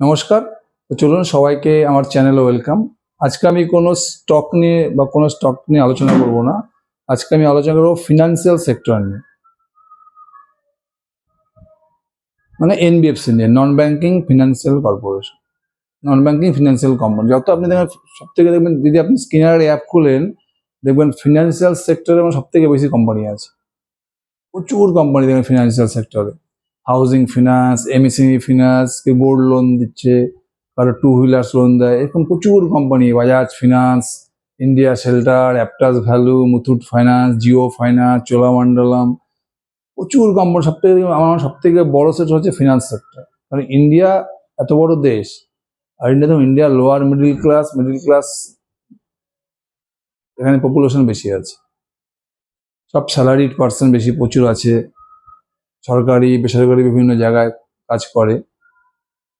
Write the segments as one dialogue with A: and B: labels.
A: নমস্কার। চলুন সবাইকে আমার চ্যানেলে ওয়েলকাম আজকে আমি কোনো স্টক নিয়ে বা কোনো স্টক নিয়ে আলোচনা করব না। আজকে আমি আলোচনা করব ফিনান্সিয়াল সেক্টর নিয়ে। মানে এনবিএফসি নিয়ে non banking financial corporation non banking financial company যত আপনি দেখবেন সব থেকে দেখবেন, যদি আপনি স্কিনার অ্যাপ খুলেন, দেখবেন ফিনান্সিয়াল সেক্টরে আমার সব থেকে বেশি কোম্পানি আছে। প্রচুর কোম্পানি দেখবেন ফিনান্সিয়াল সেক্টরে হাউজিং ফিনান্স এমএসএমই ফিনান্স কেউ গোল্ড লোন দিচ্ছে, কারও টু হুইলার্স লোন দেয়, এরকম প্রচুর company Bajaj finance India shelter Aptus value Muthoot finance Jio finance Cholamandalam প্রচুর কোম্পানি সব থেকে আমার সব থেকে বড় সেক্টর হচ্ছে ফিনান্স সেক্টর কারণ ইন্ডিয়া এত বড় দেশ, আর ইন্ডিয়া তো India lower middle class middle class এখানে পপুলেশন বেশি আছে। সব স্যালারিড পার্সন বেশি প্রচুর আছে। সরকারি, বেসরকারি বিভিন্ন জায়গায় কাজ করে।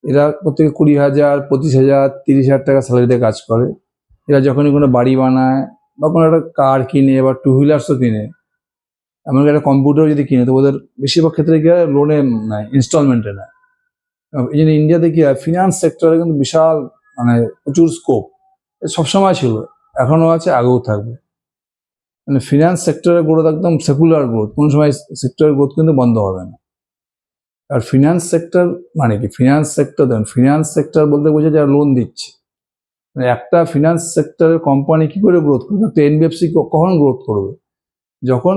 A: এরা প্রত্যেকে কুড়ি হাজার, পঁচিশ হাজার, তিরিশ হাজার টাকা স্যালারিতে কাজ করে। এরা যখনই কোনো বাড়ি বানায় বা কোনো একটা কার কিনে বা টু হুইলার্সও কিনে, এমনকি একটা কম্পিউটার যদি কিনে, তো ওদের বেশিরভাগ ক্ষেত্রে কি হয় লোনে নেয় ইনস্টলমেন্টে নেয়। এই জন্য ইন্ডিয়াতে কি হয় ফিনান্স সেক্টরে কিন্তু বিশাল মানে প্রচুর স্কোপ সবসময় ছিল, এখনও আছে, আগেও থাকবে। মানে ফিনান্স সেক্টরের গ্রোথ একদম সেকুলার গ্রোথ কোনো সময় সেক্টরের গ্রোথ কিন্তু বন্ধ হবে না। আর ফিনান্স সেক্টর মানে কি? Finance sector then finance sector বলতে বোঝা যারা লোন দিচ্ছে। মানে একটা ফিনান্স সেক্টরের কোম্পানি কি করে গ্রোথ করবে? একটা এনবিএফসি কখন গ্রোথ করবে? যখন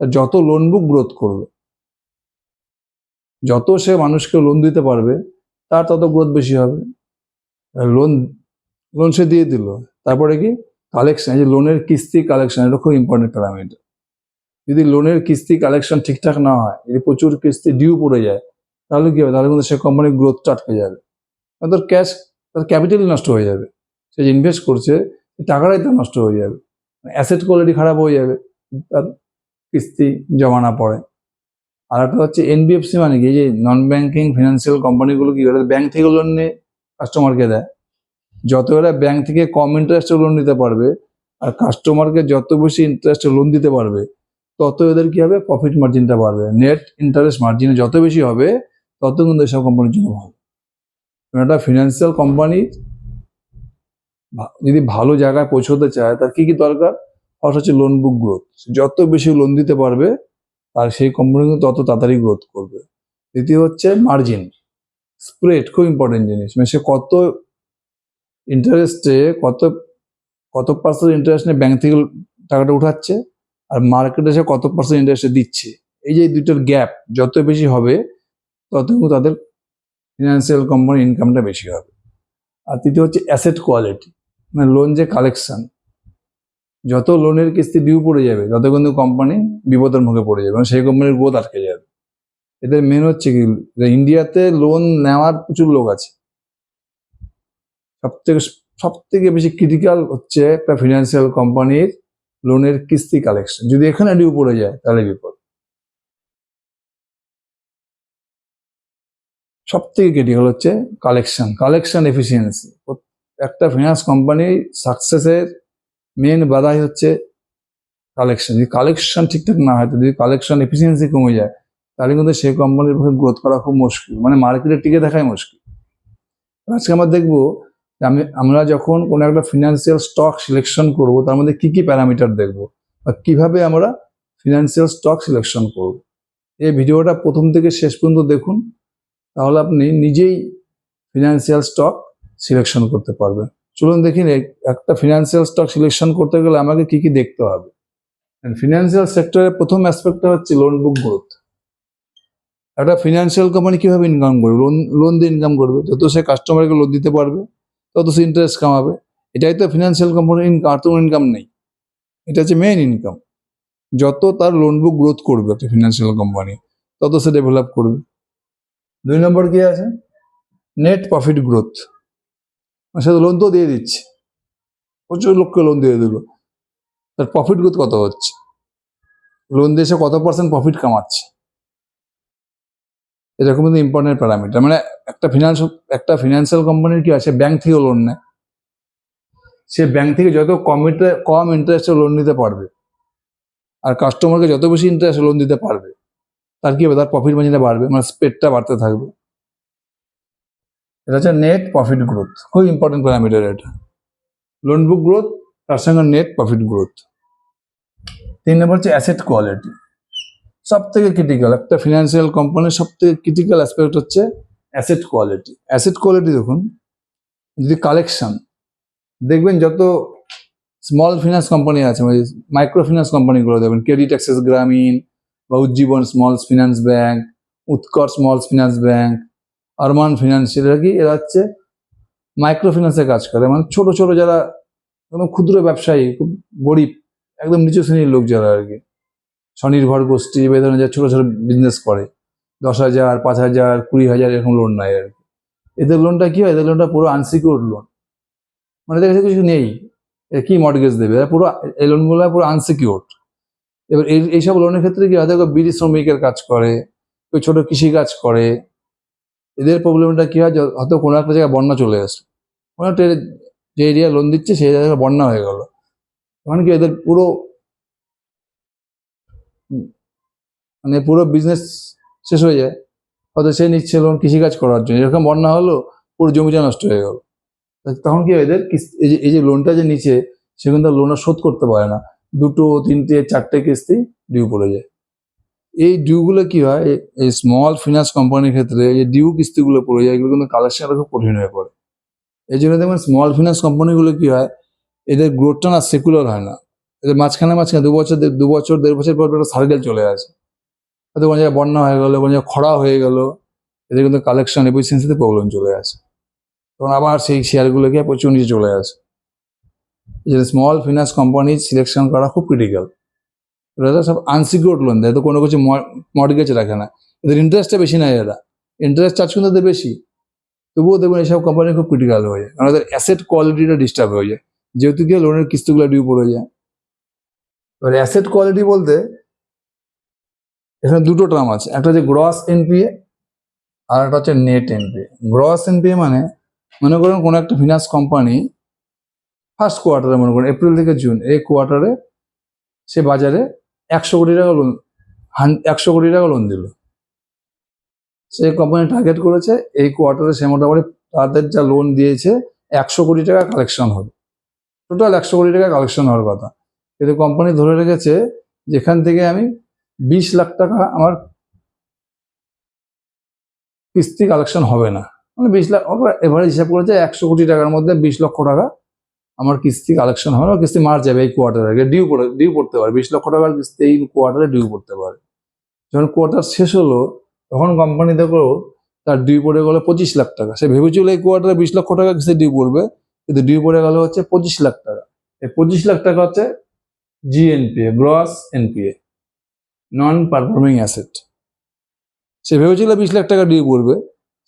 A: যত লোন বুক গ্রোথ করবে, যত সে মানুষকে লোন দিতে পারবে, তার তত গ্রোথ বেশি হবে। লোন লোন সে দিয়ে দিল। তারপরে কি? কালেকশন এই যে লোনের কিস্তি কালেকশন এটা খুব ইম্পর্টেন্ট প্যারামিটার যদি লোনের কিস্তি কালেকশন ঠিকঠাক না হয়, যদি প্রচুর কিস্তি ডিউ পড়ে যায়, তাহলে কী হবে? তাহলে কিন্তু সে কোম্পানির গ্রোথটা আটকে যাবে। তার ক্যাশ তার ক্যাপিটাল নষ্ট হয়ে যাবে। সে যে ইনভেস্ট করছে টাকাটাই তার নষ্ট হয়ে যাবে। অ্যাসেট কোয়ালিটি খারাপ হয়ে যাবে, তার কিস্তি জমা না পড়ে। আর একটা হচ্ছে এনবিএফসি মানে কি? যে নন ব্যাংকিং ফিনান্সিয়াল কোম্পানিগুলো কি ব্যাংক থেকে লোন নিয়ে কাস্টমারকে দেয়। যত এরা ব্যাংক থেকে কম ইন্টারেস্টে লোন নিতে পারবে আর কাস্টমারকে যত বেশি ইন্টারেস্টে লোন দিতে পারবে, তত এদের কি হবে? প্রফিট মার্জিনটা বাড়বে। নেট ইন্টারেস্ট মার্জিন যত বেশি হবে, তত কিন্তু এসব কোম্পানির জন্য ভালো। একটা ফিনান্সিয়াল কোম্পানি যদি ভালো জায়গায় পৌঁছতে চায়, তার কি কি দরকার? ফার্স্ট হচ্ছে লোন বুক গ্রোথ যত বেশি লোন দিতে পারবে আর সেই কোম্পানি কিন্তু তত তাড়াতাড়ি গ্রোথ করবে। দ্বিতীয় হচ্ছে মার্জিন স্প্রেড খুব ইম্পর্টেন্ট জিনিস। মানে সে কত ইন্টারেস্টে কত কত পার্সেন্ট ইন্টারেস্ট নিয়ে ব্যাংক থেকে টাকাটা উঠাচ্ছে আর মার্কেটে সে কত পার্সেন্ট ইন্টারেস্টে দিচ্ছে? এই যে দুটোর গ্যাপ যত বেশি হবে, তত তাদের ফিনান্সিয়াল কোম্পানির ইনকামটা বেশি হবে। আর তৃতীয় হচ্ছে অ্যাসেট কোয়ালিটি মানে লোন যে কালেকশন যত লোনের কিস্তি ডিউ পড়ে যাবে, তত কিন্তু কোম্পানি বিপদের মুখে পড়ে যাবে এবং সেই কোম্পানির গ্রোথ আটকে যাবে। এদের মেন হচ্ছে কি ইন্ডিয়াতে লোন নেওয়ার প্রচুর লোক আছে। সব থেকে সব থেকে বেশি ক্রিটিক্যাল হচ্ছে একটা ফিনান্সিয়াল কোম্পানির লোনের কিস্তি কালেকশন যদি এখানে ডিউ পড়ে যায়, তাহলে বিপদ। সব থেকে ক্রিটিক্যাল হচ্ছে কালেকশন কালেকশন এফিসিয়েন্সি একটা ফিনান্স কোম্পানি সাকসেসের মেন বাধাই হচ্ছে কালেকশন যদি কালেকশন ঠিকঠাক না হয়, তো যদি কালেকশন এফিসিয়েন্সি কমে যায়, তাহলে কিন্তু সেই কোম্পানির পক্ষে গ্রোথ করা খুব মুশকিল। মানে মার্কেটে টিকে থাকাই মুশকিল। আজকে আমরা দেখব আমি, আমরা যখন কোনো একটা ফিনান্সিয়াল স্টক সিলেকশন করব, তার মধ্যে কি কি প্যারামিটার দেখব? বা কীভাবে আমরা ফিনান্সিয়াল স্টক সিলেকশন করব? এই ভিডিওটা প্রথম থেকে শেষ পর্যন্ত দেখুন, তাহলে আপনি নিজেই ফিনান্সিয়াল স্টক সিলেকশন করতে পারবেন। চলুন দেখি একটা ফিনান্সিয়াল স্টক সিলেকশন করতে গেলে আমাকে কি কি দেখতে হবে। ফিনান্সিয়াল সেক্টরের প্রথম অ্যাসপেক্টটা হচ্ছে লোন বুক গ্রোথ একটা ফিনান্সিয়াল কোম্পানি কীভাবে ইনকাম করবে? লোন লোন দিয়ে ইনকাম করবে? যত সে কাস্টমারকে লোন দিতে পারবে তত সে ইন্টারেস্ট কামাবে। এটাই তো ফিনান্সিয়াল কোম্পানির ইনকাম আর তো ইনকাম নেই। এটা হচ্ছে মেইন ইনকাম যত তার লোন বুক গ্রোথ করবে একটা ফিনান্সিয়াল কোম্পানি তত সে ডেভেলপ করবে। দুই নম্বর কি আছে? নেট প্রফিট গ্রোথ সে লোন তো দিয়ে দিচ্ছে। প্রচুর লোককে লোন দিয়ে দিল। তার প্রফিট গ্রোথ কত হচ্ছে? লোন দিয়ে সে কত পার্সেন্ট প্রফিট কামাচ্ছে? এরকম কিন্তু ইম্পর্টেন্ট প্যারামিটার মানে একটা ফিনান্স একটা ফিনান্সিয়াল কোম্পানির কি আছে? ব্যাংক থেকে লোন নেয়। সে ব্যাংক থেকে যত কম কম ইন্টারেস্টে লোন নিতে পারবে, আর কাস্টমারকে যত বেশি ইন্টারেস্টে লোন দিতে পারবে, তার কি হবে? তার প্রফিট মার্জিনটা বাড়বে মানে স্পেডটা বাড়তে থাকবে। এটা হচ্ছে নেট প্রফিট গ্রোথ খুব ইম্পর্টেন্ট প্যারামিটার এটা। লোন বুক গ্রোথ তার সঙ্গে নেট প্রফিট গ্রোথ তিন নম্বর হচ্ছে অ্যাসেট কোয়ালিটি সব থেকে ক্রিটিক্যাল একটা ফিনান্সিয়াল কোম্পানির সব থেকে ক্রিটিক্যাল অ্যাসপেক্ট হচ্ছে অ্যাসেট কোয়ালিটি। অ্যাসেট কোয়ালিটি দেখুন, যদি কালেকশন, দেখবেন যত স্মল ফিনান্স কোম্পানি আছে মানে মাইক্রো ফিনান্স কোম্পানিগুলো, দেখবেন ক্রেডিট অ্যাক্সেস গ্রামীণ বা Ujjivan small finance bank, Utkarsh small finance bank, Arman financial, এরা কি? এরা হচ্ছে মাইক্রো ফিন্যান্সে কাজ করে। মানে ছোট ছোট যারা একদম ক্ষুদ্র ব্যবসায়ী, খুব গরিব, একদম নিচু শ্রেণির লোক যারা আর কি, স্বনির্ভর গোষ্ঠী, বা ধরনের যারা ছোটো ছোটো বিজনেস করে দশ হাজার, পাঁচ হাজার, কুড়ি হাজার এরকম লোন নেয় আর কি। এদের লোনটা কি হয়? এদের লোনটা পুরো আনসিকিউর্ড লোন মানে এদের কাছে কিছু নেই। কি মর্গেজ দেবে? এরা পুরো, এই লোনগুলো পুরো আনসিকিউর্ড এবার এই, এইসব লোনের ক্ষেত্রে কি হয়? বিড়ি শ্রমিকের কাজ করে, কেউ ছোট কৃষি কাজ করে। এদের প্রবলেমটা কি হয়? হয়তো কোনো একটা জায়গায় বন্যা চলে আসে কোনো একটা যে এরিয়া লোন দিচ্ছে, সেই জায়গায় বন্যা হয়ে গেল। তখন কি এদের পুরো মানে পুরো বিজনেস শেষ হয়ে যায়। হয়তো সে নিচ্ছে লোন কৃষিকাজ করার জন্য। এরকম বন্যা হলো, পুরো জমিটা নষ্ট হয়ে গেল। তখন কি এদের এই যে এই যে লোনটা যে নিচে সে কিন্তু লোনটা শোধ করতে পারে না। দুটো, তিনটে, চারটে কিস্তি ডিউ পড়ে যায়। এই ডিউগুলো কি হয় এই- স্মল ফিনান্স কোম্পানির ক্ষেত্রে এই ডিউ কিস্তিগুলো পড়ে যায়, এগুলো কিন্তু কালেকশন খুব কঠিন হয়ে পড়ে। এই জন্য দেখবেন স্মল ফিনান্স কোম্পানিগুলো কি হয়, এদের গ্রোথটা না সেকুলার হয় না। এদের মাঝখানে মাঝখানে দু বছর, দে- বছর, দেড় বছর পর একটা সার্কেল চলে আসে। হয়তো কোনো জায়গায় বন্যা হয়ে গেলো, কোনো জায়গায় খরা হয়ে গেল, এদের কিন্তু কালেকশন এফিসিয়েন্সিতে প্রবলেম চলে আসে। তখন আবার সেই শেয়ারগুলোকে প্রচুর নিচে চলে আসে। জন্য স্মল ফিনান্স কোম্পানি সিলেকশন করা খুব ক্রিটিক্যাল এরা সব আনসিকিউর্ড লোন দেয় তো কোনো কিছু মর্গেজ রাখে না। এদের ইন্টারেস্টটা বেশি নেয় এরা। ইন্টারেস্ট চার্জ কিন্তু এদের বেশি। তবুও দেখবেন এইসব কোম্পানি খুব ক্রিটিক্যাল হয়ে যায়। কারণ এদের অ্যাসেট কোয়ালিটিটা ডিস্টার্ব হয়ে যায়। যেহেতু গিয়ে লোনের কিস্তিগুলো ডিউ পড়ে যায়। এবার অ্যাসেট কোয়ালিটি বলতে এখানে দুটো টার্ম আছে, একটা হচ্ছে গ্রস এনপিএ আর একটা হচ্ছে নেট এনপিএ গ্রস এনপিএ মানে মনে করেন কোনো একটা ফিনান্স কোম্পানি ফার্স্ট কোয়ার্টারে মনে করেন এপ্রিল থেকে জুন এই কোয়ার্টারে সে বাজারে একশো কোটি টাকা লোন একশো কোটি টাকা লোন দিল। সে কোম্পানি টার্গেট করেছে, এই কোয়ার্টারে সে মোটামুটি তাদের যা লোন দিয়েছে, একশো কোটি টাকা কালেকশন হবে টোটাল একশো কোটি টাকা কালেকশন হওয়ার কথা। কিন্তু কোম্পানি ধরে রেখেছে, যেখান থেকে আমি বিশ লাখ টাকা আমার কিস্তি কালেকশন হবে না। মানে বিশ লাখ এবারে হিসাব করেছে একশো কোটি টাকার মধ্যে বিশ লক্ষ টাকা আমার কিস্তি কালেকশন হবে না কিস্তি মার যাবে এই কোয়ার্টারে আগে ডিউ পড়ে ডিউ পড়তে পারে। বিশ লক্ষ টাকার কিস্তি এই কোয়ার্টারে ডিউ পড়তে পারে। যখন কোয়ার্টার শেষ হলো, তখন কোম্পানি দেখো তার ডিউ পড়ে গেলো পঁচিশ লাখ টাকা। সে ভেবেছিল এই কোয়ার্টারে বিশ লক্ষ টাকা কিস্তি ডিউ পড়বে, কিন্তু ডিউ পড়ে গেল হচ্ছে পঁচিশ লাখ টাকা। এই পঁচিশ লাখ টাকা হচ্ছে GNPA gross NPA non performing asset সে ভেবেছিল বিশ লাখ টাকা ডিউ পড়বে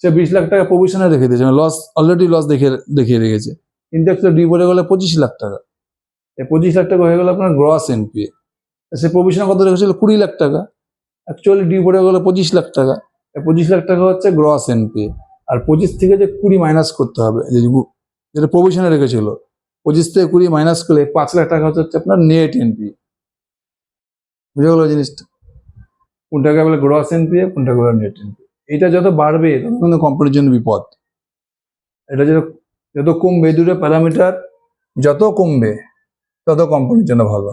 A: সে বিশ লাখ টাকা প্রভিশনে রেখে দিয়েছে। মানে লস অলরেডি লস দেখে, দেখিয়ে রেখেছে। কিন্তু অ্যাকচুয়ালি ডিউ পড়ে গেলে পঁচিশ লাখ টাকা। এই পঁচিশ লাখ টাকা হয়ে গেল আপনার গ্রস এনপিএ সে প্রভিশনে কত রেখেছিল? কুড়ি লাখ টাকা। অ্যাকচুয়ালি ডিউ পড়ে গেলো পঁচিশ লাখ টাকা। এই পঁচিশ লাখ টাকা হচ্ছে গ্রস এনপিএ আর পঁচিশ থেকে যে কুড়ি মাইনাস করতে হবে যেটা প্রভিশনে রেখেছিল, পঁচিশ থেকে কুড়ি মাইনাস করলে পাঁচ লাখ টাকা হচ্ছে আপনার নেট এনপিএ বুঝে গেলো জিনিসটা? কোনটাকে বলে গ্রস এনপিএ কোনটাকে বলে নেট এনপিএ এটা যত বাড়বে তত কিন্তু কোম্পানির জন্য বিপদ। এটা যত যত কমবে এই দুটো প্যারামিটার যত কমবে তত কোম্পানির জন্য ভালো।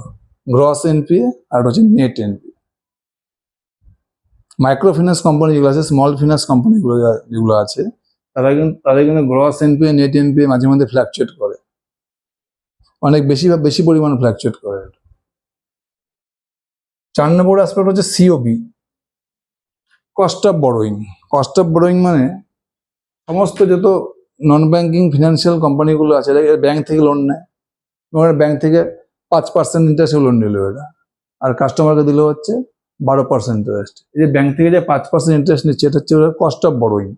A: গ্রস এনপিএ আর হচ্ছে net NPA micro finance company যেগুলো আছে স্মল ফিন্যান্স কোম্পানিগুলো যেগুলো আছে তারা কিন্তু তাদের কিন্তু গ্রস এনপিএ নেট এনপিএ মাঝে মধ্যে ফ্ল্যাকচুয়েট করে। অনেক বেশি বা বেশি পরিমাণে ফ্ল্যাকচুয়েট করে চার নম্বর অ্যাসপেক্ট হচ্ছে COB cost of borrowing cost of borrowing মানে সমস্ত যত নন ব্যাঙ্কিং ফিনান্সিয়াল কোম্পানিগুলো আছে, এরা ব্যাংক থেকে লোন নেয়। এবং ব্যাংক থেকে পাঁচ পার্সেন্ট ইন্টারেস্টে লোন নিল এরা। আর কাস্টমারকে দিল হচ্ছে বারো পার্সেন্ট ইন্টারেস্ট এই যে ব্যাঙ্ক থেকে যে পাঁচ পার্সেন্ট ইন্টারেস্ট নিচ্ছে, এটা হচ্ছে কস্ট অফ বড়োয়িং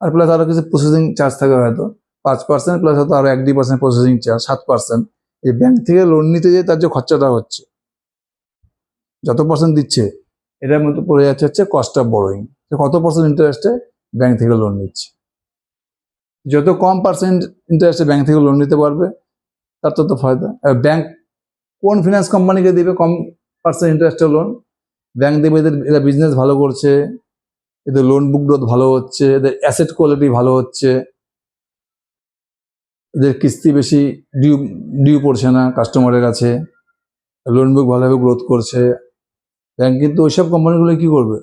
A: আর প্লাস আরও কিছু প্রসেসিং চার্জ থাকে হয়তো, পাঁচ পার্সেন্ট প্লাস হয়তো আরও এক দুই পার্সেন্ট প্রসেসিং চার্জ সাত পার্সেন্ট এই ব্যাঙ্ক থেকে লোন নিতে যে তার যে খরচাটা হচ্ছে যত পার্সেন্ট দিচ্ছে, এটার মধ্যে পড়ে যাচ্ছে হচ্ছে কস্ট অফ বড়োয়িং কত পার্সেন্ট ইন্টারেস্টে ব্যাংক থেকে লোন নিচ্ছে? যত কম পার্সেন্ট ইন্টারেস্টে ব্যাংক থেকে লোন নিতে পারবে, তার তত ফায়দা। আর ব্যাংক কোন ফিনান্স কোম্পানিকে দেবে কম পার্সেন্ট ইন্টারেস্টে লোন ব্যাংক দেবে এদের, এরা বিজনেস ভালো করছে, এদের লোন বুক গ্রোথ ভালো হচ্ছে, এদের অ্যাসেট কোয়ালিটি ভালো হচ্ছে। এদের কিস্তি বেশি ডিউ ডিউ পড়ছে না কাস্টমারের কাছে। লোন বুক ভালোভাবে গ্রোথ করছে। ব্যাংক কিন্তু ওইসব কোম্পানিগুলো কি করবে?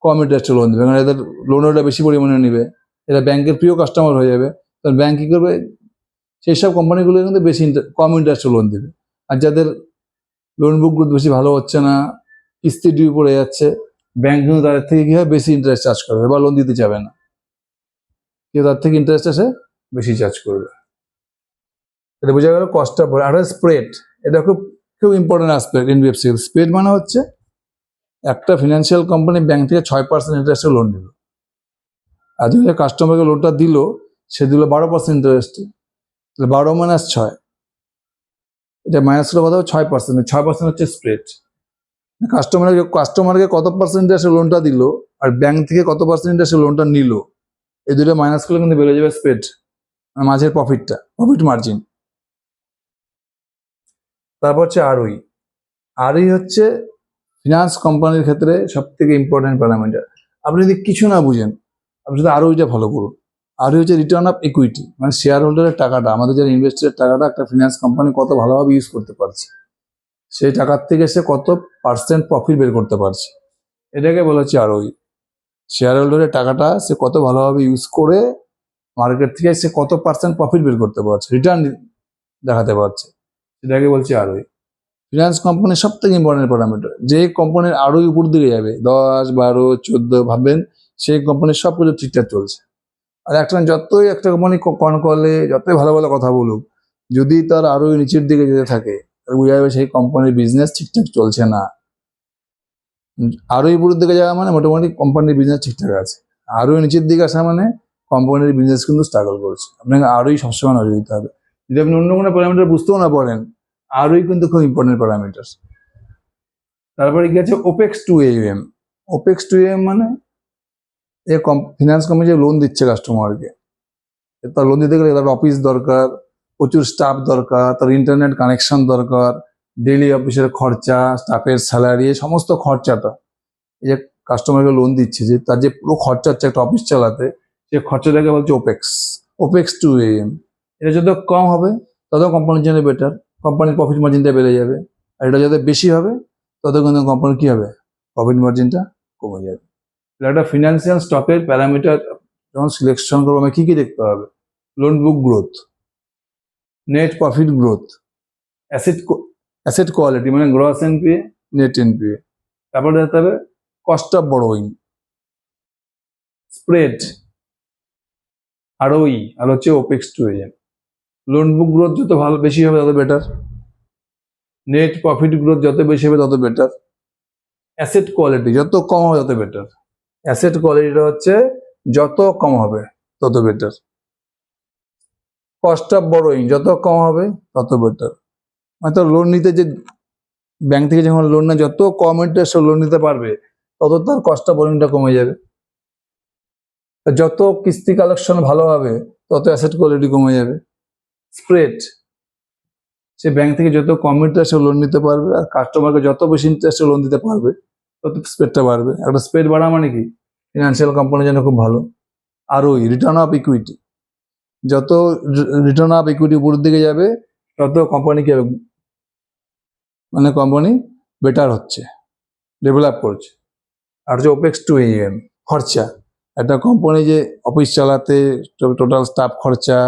A: কম ইন্টারেস্টে লোন দেবে। কারণ এদের লোনটা বেশি পরিমাণে নেবে। এরা ব্যাংকের প্রিয় কাস্টমার হয়ে যাবে। তখন ব্যাংক কী করবে? সেই সব কোম্পানিগুলো কিন্তু বেশি কম ইন্টারেস্টে লোন দেবে। আর যাদের লোন বুক গ্রোথ বেশি ভালো হচ্ছে না, কিস্তি ডিউ পড়ে যাচ্ছে ব্যাংক কিন্তু তাদের থেকে কি হয়? বেশি ইন্টারেস্ট চার্জ করবে বা লোন দিতে চাবে না। কেউ তার থেকে ইন্টারেস্ট আসে, বেশি চার্জ করবে। এটা বোঝা গেল কস্ট অফ আর স্প্রেড এটা খুব খুব ইম্পর্টেন্ট আসপেক্ট এনবিএফসি স্প্রেড মানে হচ্ছে একটা ফিনান্সিয়াল কোম্পানি ব্যাংক থেকে ছয় পার্সেন্ট ইন্টারেস্টে লোন নিল। আর যদি কাস্টমারকে লোনটা দিল, সে দিল বারো পার্সেন্ট ইন্টারেস্টে তাহলে বারো মাইনাস ছয়, এটা মাইনাস করে কথা ছয় পার্সেন্ট ছয় পার্সেন্ট হচ্ছে স্প্রেড কাস্টমারকে কাস্টমারকে কত পার্সেন্ট ইন্টারেস্টে লোনটা দিল, আর ব্যাংক থেকে কত পার্সেন্ট ইন্টারেস্টে লোনটা নিল, এই দুটো মাইনাস করলে কিন্তু বেড়ে যাবে স্প্রেড মানে মাঝের প্রফিটটা প্রফিট মার্জিন তারপর হচ্ছে আরওই আরই হচ্ছে ফিনান্স কোম্পানির ক্ষেত্রে সব থেকে ইম্পর্টেন্ট প্যারামিটার আপনি যদি কিছু না বুঝেন, আপনি শুধু আরওইটা ফলো করুন আরই হচ্ছে রিটার্ন অফ ইকুইটি মানে শেয়ার হোল্ডারের টাকাটা, আমাদের যারা ইনভেস্টারের টাকাটা একটা ফিনান্স কোম্পানি কত ভালোভাবে ইউজ করতে পারছে, সেই টাকার থেকে সে কত পার্সেন্ট প্রফিট বের করতে পারছে, এটাকে বলা হচ্ছে আরওই শেয়ার হোল্ডারের টাকাটা সে কত ভালোভাবে ইউজ করে মার্কেট থেকে সে কত পার্সেন্ট প্রফিট বের করতে পারছে রিটার্ন দেখাতে পারছে, সেটাকে বলছি আরওই ফিনান্স কোম্পানির সব থেকে ইম্পর্টেন্ট প্যারামিটার যে কোম্পানির আরও উপর দিকে যাবে, দশ, বারো, চোদ্দ ভাববেন, সেই কোম্পানির সব কিছু ঠিকঠাক চলছে। আর একটা যতই একটা কোম্পানি কন করলে যতই ভালো ভালো কথা বলুক, যদি তার আরও নিচের দিকে যেতে থাকে বোঝা যাবে সেই কোম্পানির বিজনেস ঠিকঠাক চলছে না। আরও উপরের দিকে যাওয়া মানে মোটামুটি কোম্পানির বিজনেস ঠিকঠাক আছে। আরও নিচের দিকে আসা মানে কোম্পানির বিজনেস কিন্তু স্ট্রাগল করছে। আপনাকে আরোই সবসময় নজর দিতে হবে। যদি আপনি অন্য কোনো প্যারামিটার বুঝতেও না পারেন আরোই কিন্তু খুব ইম্পর্টেন্ট প্যারামিটার তারপরে কি আছে? Opex to M opex to M মানে এ কম ফিনান্স কোম্পানি যে লোন দিচ্ছে কাস্টমারকে তার লোন দিতে গেলে তার অফিস দরকার, প্রচুর স্টাফ দরকার, তার ইন্টারনেট কানেকশন দরকার ডেলি অফিসের খরচা স্টাফের স্যালারি সমস্ত খরচাটা। যে কাস্টমারকে লোন দিচ্ছে, যে তার যে পুরো খরচা হচ্ছে একটা অফিস চালাতে, সে খরচাটাকে বলছে ওপেক্স ওপেক্স টু এম এটা যত কম হবে, তত কোম্পানির জন্য বেটার কোম্পানির প্রফিট মার্জিনটা বেড়ে যাবে। আর এটা যাতে বেশি হবে, তত কিন্তু কোম্পানির কী হবে? প্রফিট মার্জিনটা কমে যাবে। একটা ফিনান্সিয়াল স্টকের প্যারামিটার যখন সিলেকশন করব, আমি কী কী দেখতে হবে? Loan book growth net profit growth asset asset quality মানে গ্রস এনপিএ নেট এনপিএ তারপরে দেখতে হবে cost of borrowing spread R O E আর হচ্ছে opex to agent loan book growth যত ভালো, বেশি হবে তত বেটার নেট প্রফিট গ্রোথ যত বেশি হবে তত বেটার অ্যাসেট কোয়ালিটি যত কম হবে তত বেটার অ্যাসেট কোয়ালিটিটা হচ্ছে যত কম হবে তত বেটার কস্ট অফ বড়োইং যত কম হবে তত বেটার মানে তো লোন নিতে যে ব্যাংক থেকে যখন লোন না যত কম ইন্টারেস্ট লোন নিতে পারবে, তত তার কস্ট অফ বড়োইংটা কমে যাবে। যত কিস্তি কালেকশন ভালো হবে, তত অ্যাসেট কোয়ালিটি কমে যাবে। স্প্রেড সে ব্যাংক থেকে যত কম ইন্টারেস্টে লোন নিতে পারবে আর কাস্টমারকে যত বেশি ইন্টারেস্টে লোন দিতে পারবে, তত স্প্রেডটা বাড়বে। একটা স্প্রেড বাড়া মানে কি? ফিনান্সিয়াল কোম্পানির জন্য খুব ভালো। আর ওই রিটার্ন অফ ইকুইটি যত রিটার্ন অফ ইকুইটি উপরের দিকে যাবে, তত কোম্পানি কি মানে কোম্পানি বেটার হচ্ছে ডেভেলপ করছে। আর যে ওপেক্স টু এম খরচা। একটা কোম্পানি যে অফিস চালাতে টোটাল স্টাফ খরচা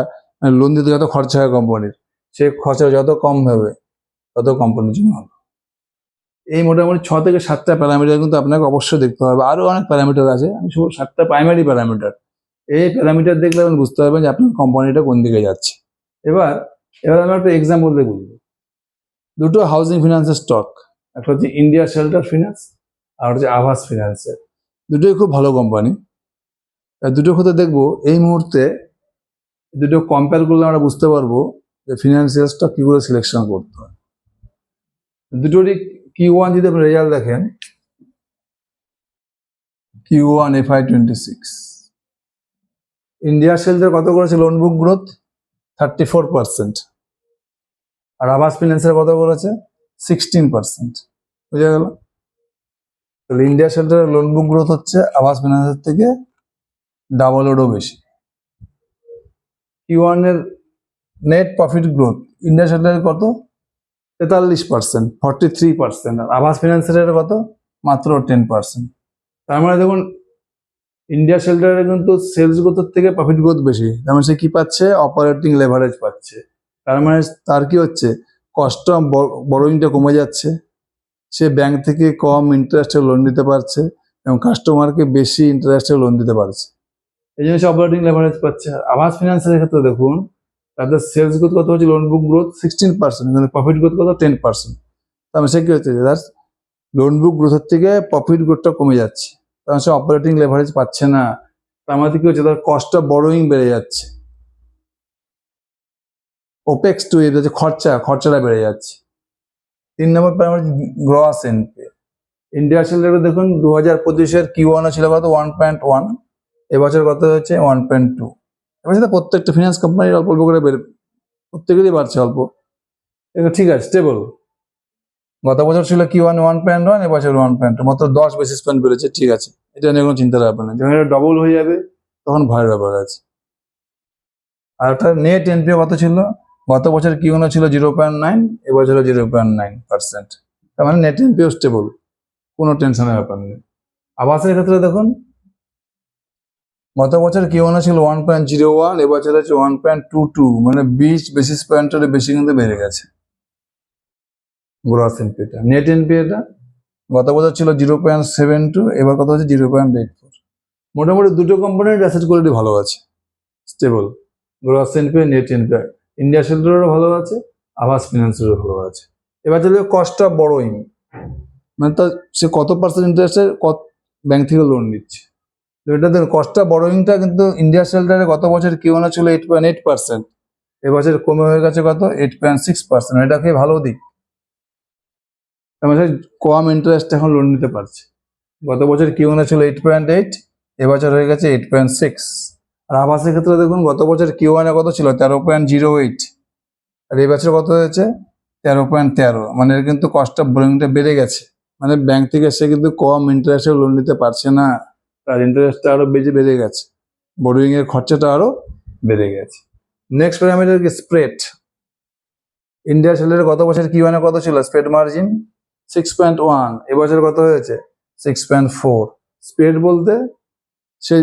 A: লোন দিতে যত খরচা হয় কোম্পানির সে খরচা যত কম হবে, তত কোম্পানির জন্য ভালো এই মোটামুটি ছ থেকে সাতটা প্যারামিটার কিন্তু আপনাকে অবশ্যই দেখতে হবে। আরও অনেক প্যারামিটার আছে, আমি শুধু সাতটা প্রাইমারি প্যারামিটার এই প্যারামিটার দেখলে আপনি বুঝতে পারবেন যে আপনার কোম্পানিটা কোন দিকে যাচ্ছে। এবার এবার আমরা একটা এক্সাম্পল দিয়ে বুঝব দুটো হাউজিং ফিনান্সের স্টক একটা হচ্ছে ইন্ডিয়া শেল্টার ফিনান্স আর হচ্ছে আভাস ফিনান্সের দুটোই খুব ভালো কোম্পানি দুটো ক্ষেত্রে দেখব, এই মুহূর্তে দুটো কম্পেয়ার করলে আমরা বুঝতে পারব যে ফিনান্সিয়াল স্টক কী করে সিলেকশন করতে হয়। দুটোরই কিউ ওয়ান যদি আপনি রেজাল্ট দেখেন Q one F I twenty six India সেলসের কত করেছে loan book growth thirty four percent আর আবাস ফিনান্সের কত করেছে? সিক্সটিন পার্সেন্ট বুঝা গেল? তাহলে ইন্ডিয়া শেল্টারের লোন বুক গ্রোথ হচ্ছে আবাস ফিনান্সের থেকে ডাবলেরও বেশি। এর নেট প্রফিট গ্রোথ ইন্ডিয়া শেল্টারের কত? তেতাল্লিশ পার্সেন্ট ফর্টি থ্রি পার্সেন্ট আর আবাস ফিনান্সের কত? মাত্র টেন পার্সেন্ট তার মানে দেখুন ইন্ডিয়া শেল্টারে কিন্তু সেলস গ্রোথের থেকে প্রফিট গ্রোথ বেশি, তার মানে সে কী পাচ্ছে? অপারেটিং লেভারেজ পাচ্ছে। তার মানে তার কি হচ্ছে? কষ্ট বড়োইংটা কমে যাচ্ছে। সে ব্যাংক থেকে কম ইন্টারেস্টে লোন নিতে পারছে এবং কাস্টমারকে বেশি ইন্টারেস্টে লোন দিতে পারছে। এই জন্য অপারেটিং লেভারেজ পাচ্ছে। আবাস ফিনান্সের ক্ষেত্রে দেখুন, তাদের সেলস গ্রোথ কত হচ্ছে? Loan book growth sixteen percent profit growth কত? টেন পার্সেন্ট তার মানে সে কি হচ্ছে তার লোন বুক গ্রোথের থেকে প্রফিট গ্রোথটা কমে যাচ্ছে। কারণ সে অপারেটিং লেভারেজ পাচ্ছে না। তার মধ্যে কি হচ্ছে? তার কস্ট অফ বড়োইং বেড়ে যাচ্ছে। ওপেক্স টু এর হচ্ছে খরচা, খরচাটা বেড়ে যাচ্ছে। তিন নম্বর primary gross N P India সেলের দেখুন দু হাজার পঁচিশের কিউ ওয়ান ছিল কত ওয়ান পয়েন্ট ওয়ান এবছর কত হচ্ছে ওয়ান পয়েন্ট টু এবার সেটা প্রত্যেকটা ফিনান্স কোম্পানির অল্প অল্প করে বেড়ে প্রত্যেকেরই বাড়ছে অল্প। এটা ঠিক আছে স্টেবল গত বছর ছিল কি ওয়ান ওয়ান পয়েন্ট ওয়ান এবছর ওয়ান পয়েন্ট মাত্র দশ বেসিস পয়েন্ট বেড়েছে, ঠিক আছে। এটা নিয়ে কোনো চিন্তার ব্যাপার নেই। যখন এটা ডবল হয়ে যাবে, তখন ভয়ের ব্যাপার আছে। আর একটা নেট এনপিও কত ছিল? গত বছর কি ওয়ান ছিল জিরো পয়েন্ট নাইন এবছর জিরো পয়েন্ট নাইন পার্সেন্ট তার মানে নেট এনপিও স্টেবল কোনো টেনশনের ব্যাপার নেই। আবাসের ক্ষেত্রে দেখুন গত বছর কি ওয়ান ছিল ওয়ান পয়েন্ট জিরো ওয়ান এবছর হচ্ছে ওয়ান পয়েন্ট টু টু মানে বিশ বেসিস পয়েন্টের বেশি কিন্তু বেড়ে গেছে। গ্রস এনপিটা নেট এনপিটা গত বছর ছিল জিরো পয়েন্ট সেভেন টু এবার কত হচ্ছে জিরো পয়েন্ট এইট ফোর মোটামুটি দুটো কোম্পানির অ্যাসেট কোয়ালিটি ভালো আছে stable gross NP net NP India শেল্টারেরও ভালো আছে আবাস ফিনান্সেরও ভালো আছে। এবার চলে কস্ট অফ বড়োইং মানে তার সে কত পার্সেন্ট ইন্টারেস্টে কত ব্যাংক থেকে লোন নিচ্ছে। এটা দেখুন কস্ট অফ বড়োইংটা কিন্তু ইন্ডিয়া শেল্টারে গত বছর কি মনে ছিল এইট পয়েন্ট এইট পার্সেন্ট এবছর কমে হয়ে গেছে কত? এইট পয়েন্ট সিক্স পার্সেন্ট এটা কি ভালো দিক? তার মানে কম ইন্টারেস্ট এখন লোন নিতে পারছে। গত বছর কি মনে ছিল এইট পয়েন্ট এইট এবছর হয়ে গেছে এইট পয়েন্ট সিক্স আর আবাসের ক্ষেত্রে দেখুন, গত বছর কিউ ওয়ানে কত ছিল? তেরো পয়েন্ট জিরো এইট আর এই বছর কত হয়েছে? তেরো পয়েন্ট তেরো। মানে কিন্তু কস্ট অফ বোরিংটা বেড়ে গেছে। মানে ব্যাংক থেকে সে কিন্তু কম ইন্টারেস্টে লোন নিতে পারছে না। তার ইন্টারেস্টটা আরও বেশি বেড়ে গেছে। বোরিং এর খরচাটা আরও বেড়ে গেছে। নেক্সট প্যারামিটার কি? স্প্রেড ইন্ডিয়া সেলের গত বছর কি ওয়ানে কত ছিল? Spread margin six point one এবছর কত হয়েছে? সিক্স পয়েন্ট ফোর স্প্রেড বলতে সেই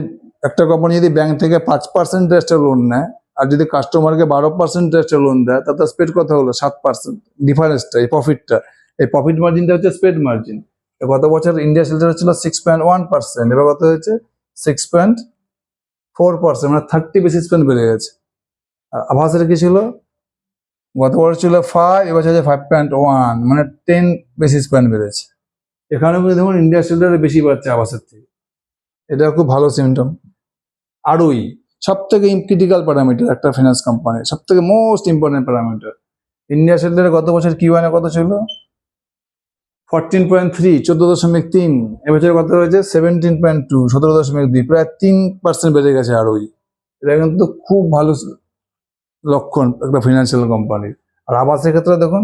A: একটা কোম্পানি যদি ব্যাংক থেকে পাঁচ পার্সেন্ট ইন্টারেস্টে লোন নেয়, আর যদি কাস্টমারকে বারো পার্সেন্ট ইন্টারেস্টে লোন দেয়, তাতে স্প্রেড কত হলো? সাত পার্সেন্ট ডিফারেন্সটা এই প্রফিটটা এই প্রফিট মার্জিনটা হচ্ছে স্প্রেড মার্জিন গত বছর ইন্ডিয়া সেলটার ছিল সিক্স পয়েন্ট ওয়ান পার্সেন্ট এবার কত হয়েছে? সিক্স পয়েন্ট ফোর পার্সেন্ট মানে থার্টি বেসিস পয়েন্ট বেড়ে গেছে। আর আভাসের কি ছিল? গত বছর ছিল ফাইভ এবছর হচ্ছে ফাইভ পয়েন্ট ওয়ান মানে টেন বেসিস পয়েন্ট বেড়েছে। এখানেও কিন্তু দেখুন ইন্ডিয়া সেলটারে বেশি বাড়ছে আবাসের থেকে। এটা খুব ভালো সিমটম আরোই সব থেকে ক্রিটিক্যাল প্যারামিটার একটা ফিনান্স কোম্পানির সব থেকে মোস্ট ইম্পর্টেন্ট প্যারামিটার ইন্ডিয়া সেলটারে গত বছর কি ওয়ানে কত ছিল? ফোরটিন পয়েন্ট থ্রি চোদ্দ দশমিক তিন, এবছর কত হয়েছে সেভেন্টিন পয়েন্ট টু সতেরো দশমিক দুই, প্রায় তিন পার্সেন্ট বেড়ে গেছে আরোই এটা কিন্তু খুব ভালো লক্ষণ একটা ফিনান্সিয়াল কোম্পানির আর আবাসের ক্ষেত্রে দেখুন,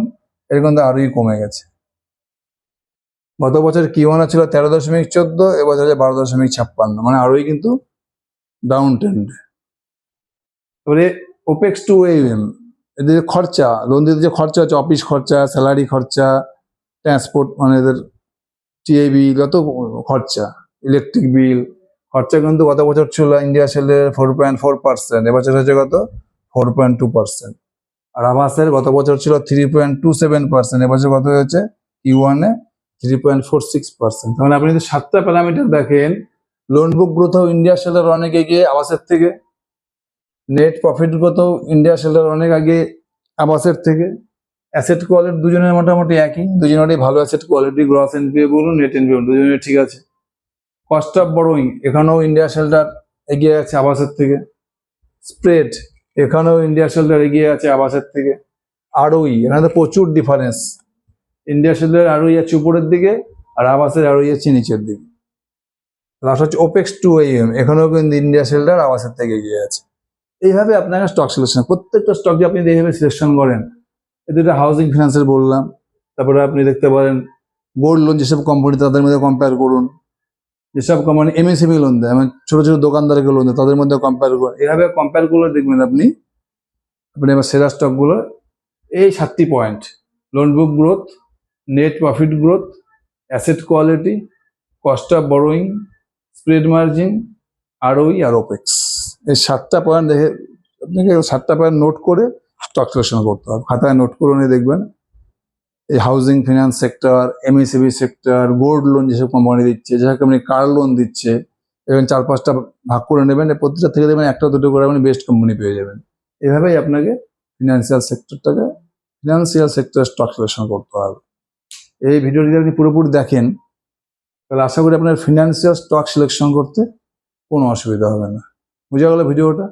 A: এর কিন্তু আরোই কমে গেছে। গত বছর কি ওয়ানা ছিল তেরো দশমিক চোদ্দ, এবছর হচ্ছে বারো দশমিক ছাপ্পান্ন মানে আরোই কিন্তু ডাউন ট্রেন্ড এবারে ওপেক্স টু এম এদের খরচা লোন দিতে যে খরচা হচ্ছে অফিস খরচা স্যালারি খরচা ট্রান্সপোর্ট মানে এদের টিআই বিল যত খরচা ইলেকট্রিক বিল খরচা কিন্তু গত বছর ছিল ইন্ডিয়া সেলের ফোর পয়েন্ট ফোর পার্সেন্ট এবছর হচ্ছে কত? ফোর পয়েন্ট টু পার্সেন্ট আর আবাসের গত বছর ছিল three point two seven percent এবছর কত হয়েছে? ইউ ওয়ানে three point four six percent তাহলে আপনি যদি সাতটা প্যারামিটার দেখেন লোন বুক গ্রোথও ইন্ডিয়া সেলের অনেক এগিয়ে আবাসের থেকে নেট প্রফিট গ্রোথও ইন্ডিয়া সেলের অনেক আগে আবাসের থেকে। অ্যাসেট কোয়ালিটি দুজনের মোটামুটি একই, দুজনেরই ভালো অ্যাসেট কোয়ালিটি গ্রস এনপিএ বলুন নেট এনপিএ বলুন দুজনের ঠিক আছে। কস্ট অফ বড়োইং এখানেও ইন্ডিয়া শেল্টার এগিয়ে আছে আবাসের থেকে। স্প্রেড এখানেও ইন্ডিয়া শেল্টার এগিয়ে আছে আবাসের থেকে। আরওই এখানে তো প্রচুর ডিফারেন্স ইন্ডিয়া শেল্টার আরওই আছে উপরের দিকে আর আবাসের আরওই আছে নিচের দিকে। লাস্ট হচ্ছে ওপেক্স টু এম এখানেও কিন্তু ইন্ডিয়া শেল্টার আবাসের থেকে এগিয়ে আছে। এইভাবে আপনাকে স্টক সিলেকশন প্রত্যেকটা স্টক যে আপনি এইভাবে সিলেকশন করেন এই দুটো হাউজিং ফিনান্সের বললাম। তারপরে আপনি দেখতে পারেন গোল্ড লোন যেসব কোম্পানি তাদের মধ্যে কম্পেয়ার করুন। যেসব কোম্পানি এমএসএমই লোন দেয় মানে ছোটো ছোটো দোকানদারকে লোন দেয়, তাদের মধ্যে কম্পেয়ার করুন। এভাবে কম্পেয়ার করলে দেখবেন আপনি আপনি এবার সেরা স্টকগুলো এই সাতটি point loan book growth net profit growth asset quality cost of borrowing spread margin ROE R opex এই সাতটা পয়েন্ট দেখে, আপনাকে সাতটা পয়েন্ট নোট করে স্টক সিলেকশন করতে হবে। খাতায় নোট করে নিয়ে দেখবেন, এই হাউজিং ফিনান্স সেক্টর এমএসএবি সেক্টর গোল্ড লোন যেসব কোম্পানি দিচ্ছে, যেসব কোম্পানি কার লোন দিচ্ছে এবং চার পাঁচটা ভাগ করে নেবেন প্রতিটা থেকে দেবেন একটা দুটো করে আপনি বেস্ট কোম্পানি পেয়ে যাবেন। এভাবেই আপনাকে ফিনান্সিয়াল সেক্টরটাকে ফিনান্সিয়াল সেক্টর স্টক সিলেকশন করতে হবে। এই ভিডিওটি আপনি পুরোপুরি দেখেন, তাহলে আশা করি আপনার ফিনান্সিয়াল স্টক সিলেকশন করতে কোনো অসুবিধা হবে না। বুঝে গেল ভিডিওটা